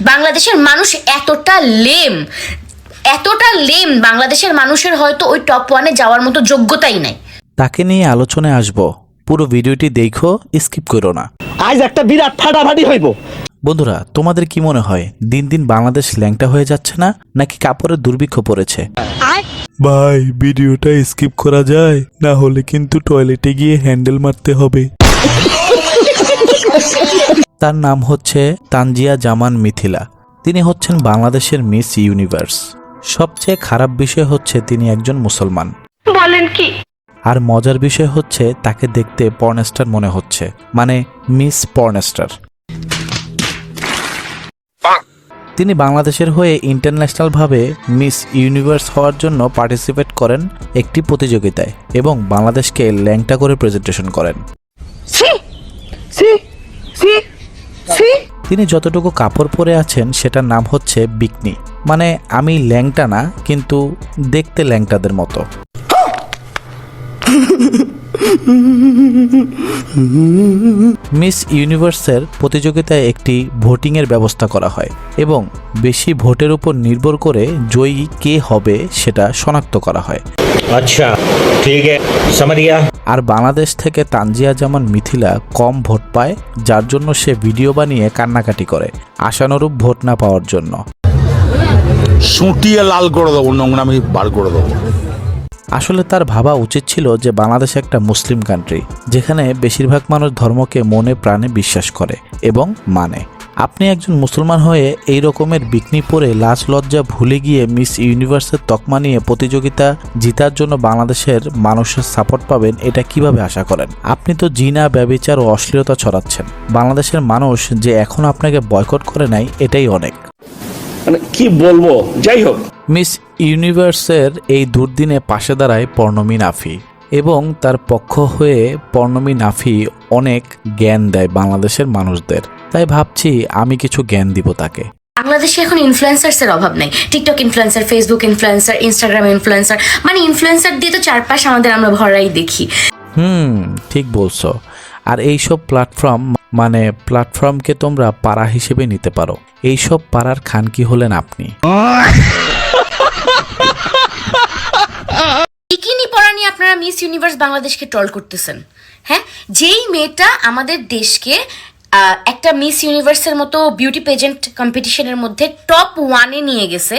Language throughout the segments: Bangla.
বাংলাদেশের মানুষ এতটা লেম এতটা লেম বাংলাদেশের মানুষের হয়তো ওই টপ ওয়ানে যাওয়ার মতো যোগ্যতাই নাই। তাকে নিয়ে আলোচনায় আসব। পুরো ভিডিওটি দেখো স্কিপ করো না। আজ একটা বিরাট ফাটাফাটি হইব। বন্ধুরা তোমাদের কি মনে হয় দিন দিন বাংলাদেশ ল্যাংটা হয়ে যাচ্ছে না নাকি কাপড়ের দুর্ভিক্ষ পড়েছে? ভাই ভিডিওটা স্কিপ করা যায় না হলে কিন্তু টয়লেটে গিয়ে হ্যান্ডেল মারতে হবে। তার নাম হচ্ছে তানজিয়া জামান মিথিলা। তিনি হচ্ছেন বাংলাদেশের মিস ইউনিভার্স। সবচেয়ে খারাপ বিষয় হচ্ছে তিনি একজন মুসলমান। বলেন কি? আর মজার বিষয় হচ্ছে তাকে দেখতে পর্নেস্টার মনে হচ্ছে। মানে মিস পর্নেস্টার। তিনি বাংলাদেশের হয়ে ইন্টারন্যাশনালভাবে মিস ইউনিভার্স হওয়ার জন্য পার্টিসিপেট করেন একটি প্রতিযোগিতায় এবং বাংলাদেশকে ল্যাংটা করে প্রেজেন্টেশন করেন। সি সি। তিনি যতটুকু কাপড় পরে আছেন সেটার নাম হচ্ছে বিকনি। মানে আমি ল্যাংটা না কিন্তু দেখতে ল্যাংটাদের মতো। মিস ইউনিভার্সের প্রতিযোগিতায় একটি ভোটিংয়ের ব্যবস্থা করা হয় এবং বেশি ভোটের উপর নির্ভর করে জয়ী কে হবে সেটা শনাক্ত করা হয়। আচ্ছা ঠিক আর বাংলাদেশ থেকে তানজিয়া জামান মিথিলা কম ভোট পায় যার জন্য সে ভিডিও বানিয়ে কান্নাকাটি করে আশানুরূপ ভোট না পাওয়ার জন্য। সুটিয়ে লাল করে দেবো নোংরামি বার করে দেবো। আসলে তার ভাবা উচিত ছিল যে বাংলাদেশ একটা মুসলিম কান্ট্রি যেখানে বেশিরভাগ মানুষ ধর্মকে মনে প্রাণে বিশ্বাস করে এবং মানে। আপনি একজন মুসলমান হয়ে এই রকমের বিকনি পরে লাজ লজ্জা ভুলে গিয়ে মিস ইউনিভার্সের তকমা নিয়ে প্রতিযোগিতা জিতার জন্য বাংলাদেশের মানুষের সাপোর্ট পাবেন, এটা কীভাবে আশা করেন? আপনি তো জিনা, ব্যবিচার ও অশ্লীলতা ছড়াচ্ছেন। বাংলাদেশের মানুষ যে এখন আপনাকে বয়কট করে নাই, এটাই অনেক। মানে কি বলব? যাই হোক। মিস ইউনিভার্সের এই দুর্দিনে পাশে দাঁড়ায় পর্ণমী নাফি এবং তার পক্ষ হয়ে পর্ণমী নাফি অনেক জ্ঞান দেয় বাংলাদেশের মানুষদের। তাই ভাবছি আমি কিছু জ্ঞান দিব তাকে। বাংলাদেশে এখন ইনফ্লুয়েন্সার্সের অভাব নেই। TikTok influencer Facebook influencer Instagram influencer মানে ইনফ্লুয়েন্সার দিয়ে তো চারপাশ আমাদের আমরা ভরাই দেখি। হুম ঠিক বলছো। আর এইসব প্ল্যাটফর্ম মানে প্ল্যাটফর্মকে তোমরা পাড়া হিসেবে নিতে পারো। এইসব পাড়ার খানকি হলেন আপনি। নিয়ে আপনারা মিস ইউনিভার্স বাংলাদেশকে ট্রল করতেছেন। হ্যাঁ? যেই মেয়েটা আমাদের দেশকে একটা মিস ইউনিভার্সের মতো বিউটি পেজেন্ট কম্পিটিশনের মধ্যে টপ ওয়ানে নিয়ে গেছে।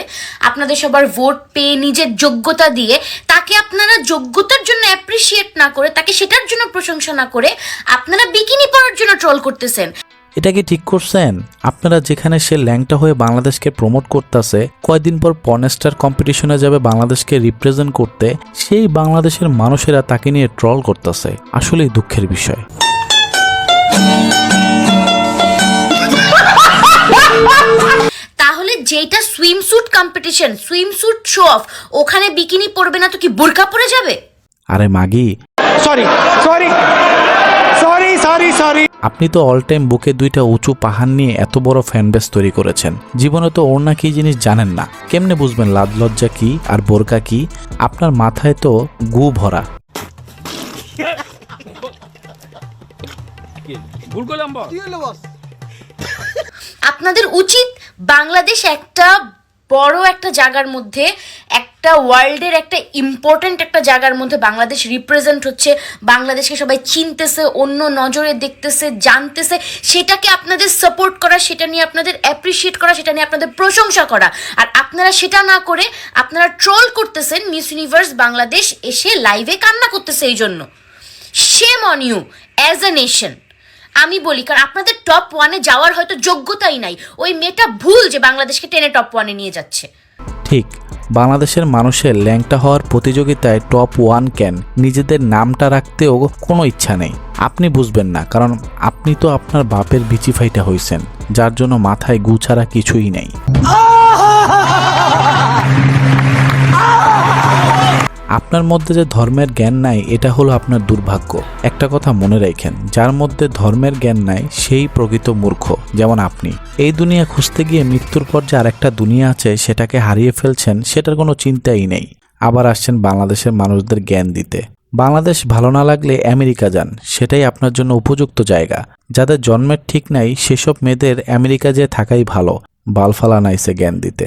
আপনাদের সবার ভোট পেয়ে নিজের যোগ্যতা দিয়ে তাকে আপনারা যোগ্যতার জন্য অ্যাপ্রিসিয়েট না করে, তাকে সেটার জন্য প্রশংসা না করে আপনারা বিকিনি পরার জন্য ট্রল করতেছেন। এটা কি ঠিক করছেন? আপনারা যেখানে সে ল্যাংটা হয়ে বাংলাদেশকে প্রমোট করতেছে, কয়দিন পর পনেস্টার কম্পিটিশনে যাবে বাংলাদেশকে রিপ্রেজেন্ট করতে, সেই বাংলাদেশের মানুষেরা তাকে নিয়ে ট্রল করতেছে। আসলেই দুঃখের বিষয়। যেটা swimsuit competition swimsuit show of ওখানে বিকিনি পরবে না তো কি বোরকা পরে যাবে? আরে মাগি। Sorry sorry sorry sorry sorry আপনি তো অল টাইম বুকে দুইটা উঁচু পাহাড় নিয়ে এত বড় ফ্যান বেস তৈরি করেছেন। জীবনে তো ওর না কি জিনিস জানেন না। কেমনে বুঝবেন লাজ লজ্জা কি আর বোরকা কি? আপনার মাথায় তো গু ভরা। আপনাদের উচিত বাংলাদেশ একটা বড় একটা জায়গার মধ্যে, একটা ওয়ার্ল্ডের একটা ইম্পর্ট্যান্ট একটা জায়গার মধ্যে বাংলাদেশ রিপ্রেজেন্ট হচ্ছে। বাংলাদেশকে সবাই চিনতেছে, অন্য নজরে দেখতেছে, জানতেছে। সেটাকে আপনাদের সাপোর্ট করা, সেটা নিয়ে আপনাদের অ্যাপ্রিসিয়েট করা, সেটা নিয়ে আপনাদের প্রশংসা করা। আর আপনারা সেটা না করে আপনারা ট্রোল করতেছেন মিস ইউনিভার্স বাংলাদেশ এসে লাইভে কান্না করতেছে এই জন্য shame on you as a nation আমি বলি, কারণ আপনাদের টপ ওয়ানে যাওয়ার হয়তো যোগ্যতাই নাই। ওই মেয়েটা ভুল যে বাংলাদেশকে টেনে টপ ওয়ানে নিয়ে যাচ্ছে। ঠিক, বাংলাদেশের মানুষের ল্যাংটা হওয়ার প্রতিযোগিতায় টপ ওয়ান ক্যান নিজেদের নামটা রাখতেও কোনো ইচ্ছা নেই। আপনি বুঝবেন না, কারণ আপনি তো আপনার বাপের বিচি ফাইটা হয়েছেন যার জন্য মাথায় গু ছাড়া কিছুই নেই। আপনার মধ্যে যে ধর্মের জ্ঞান নাই, এটা হলো আপনার দুর্ভাগ্য। একটা কথা মনে রাখেন, যার মধ্যে ধর্মের জ্ঞান নাই, সেই প্রকৃত মূর্খ, যেমন আপনি। এই দুনিয়া খুঁজতে গিয়ে মৃত্যুর পর যে আরেকটা দুনিয়া আছে, সেটাকে হারিয়ে ফেলছেন, সেটার কোনো চিন্তাই নেই। আবার আসছেন বাংলাদেশের মানুষদের জ্ঞান দিতে। বাংলাদেশ ভালো না লাগলে আমেরিকা যান, সেটাই আপনার জন্য উপযুক্ত জায়গা। যাদের জন্মের ঠিক নাই, সেসব মেয়েদের আমেরিকা যেয়ে থাকাই ভালো। বালফালা নাইসে জ্ঞান দিতে।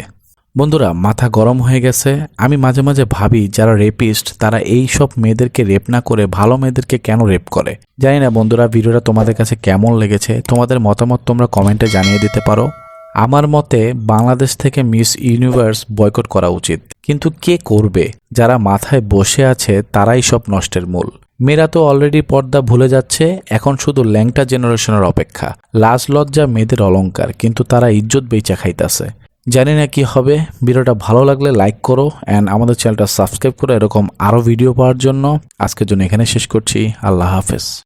বন্ধুরা, মাথা গরম হয়ে গেছে। আমি মাঝে মাঝে ভাবি, যারা রেপিস্ট তারা এই সব মেয়েদেরকে রেপ না করে ভালো মেয়েদেরকে কেন রেপ করে? জানি না বন্ধুরা, ভিডিওটা তোমাদের কাছে কেমন লেগেছে? তোমাদের মতামত তোমরা কমেন্টে জানিয়ে দিতে পারো। আমার মতে, বাংলাদেশ থেকে মিস ইউনিভার্স বয়কট করা উচিত। কিন্তু কে করবে? যারা মাথায় বসে আছে, তারাই সব নষ্টের মূল। মেয়েরা তো অলরেডি পর্দা ভুলে যাচ্ছে, এখন শুধু ল্যাংটা জেনারেশনের অপেক্ষা। লাজ লজ্জা মেয়েদের অলংকার, কিন্তু তারা ইজ্জত বেচা খাইতাছে। জানি না কি হবে। ভিডিওটা ভালো লাগলে লাইক করো অ্যান্ড আমাদের চ্যানেলটা সাবস্ক্রাইব করো। এরকম আরও ভিডিও পাওয়ার জন্য আজকের জন্য এখানে শেষ করছি। আল্লাহ হাফেজ।